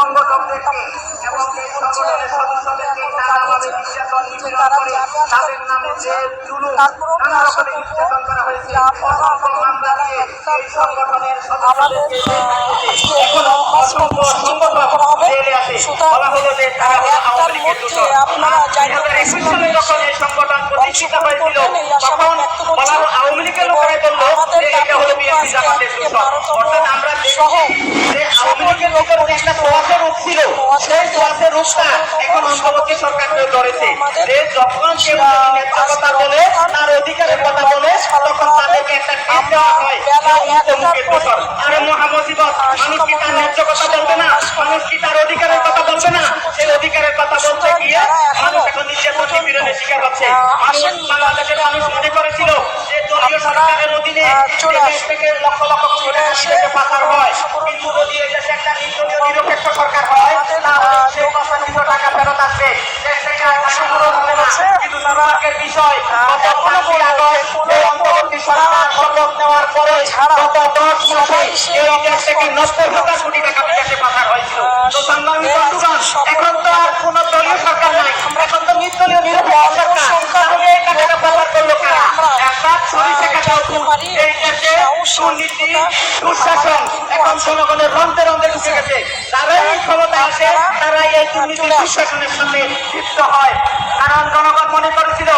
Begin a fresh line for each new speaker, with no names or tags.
সংগঠকদেরকে এবং এই সংগঠনের সদস্যদেরকে আমাদের নির্যাতন নিপীড়ন করে তাদের নামে যে জুলুম। নানা রকমের নির্যাতন করা হয়েছে। অসংখ্য মামলা দিয়ে এই সংগঠনের সদস্যদেরকে এখনও অসংখ্য সংগঠক জেলে আছে। বলা হলো যে তারা হলো আওয়ামী লীগের দূষণ একুশ সালে যখন এই সংগঠন প্রতিষ্ঠিত হয়েছিল তখন বলা হলো আওয়ামী লীগের লোকেরা বলল যে এটা হলো বিএনপি জামাতের দূষণ অর্থাৎ আমরা দেখছি যে আওয়ামী লীগের লোকের একটা ছিল সেই তোয়াশে রূপটা এখন অন্তর্বর্তী সরকার ধরেছে যে যখন কেউ কথা বলে তার অধিকারের কথা বলে তখন তাদেরকে একটা ঠেস দেওয়া হয়। যে দোষর আরে মহামসিবত মানুষ কি তার ন্যায্য কথা বলবে না? মানুষ কি তার অধিকারের কথা বলবে না? সেই অধিকারের কথা বলতে গিয়ে মানুষ এখন নির্যাতন নিপীড়নের শিকার হচ্ছে। মানুষ বাংলাদেশের মানুষ মনে করেছিল যে দলীয় সরকারের অধীনে থেকে লক্ষ লক্ষ কোটি টাকা পাচার হয়। কিন্তু যদি এই একটা নির্দলীয় নিরপেক্ষ সরকার হয় সেই টাকা ফেরত আসবে। টাকা ফেরত হবে না। কিন্তু দুর্ভাগ্যের বিষয় গত পাঁচই আগস্ট এই অন্তর্বর্তী সরকার শপথ নেওয়ার পরে গত দশ মাসে এই দেশ থেকে নব্বই হাজার কোটি টাকা বিদেশে পাচার হয়েছিল। তো সংগ্রামী বন্ধুগণ এখন তো আর কোন দলীয় সরকার নাই। এখন তো নির্দলীয় নিরপেক্ষ সরকার। টাকাটা পাচার করল কারা একটা এই দেশে দুর্নীতি দুঃশাসন এখন জনগণের রন্ধে রন্ধে ঢুকে গেছে। তারা এই ক্ষমতা আসে তারা এই দুর্নীতি দুঃশাসনের সাথে লিপ্ত হয়। কারণ জনগণ মনে করেছিল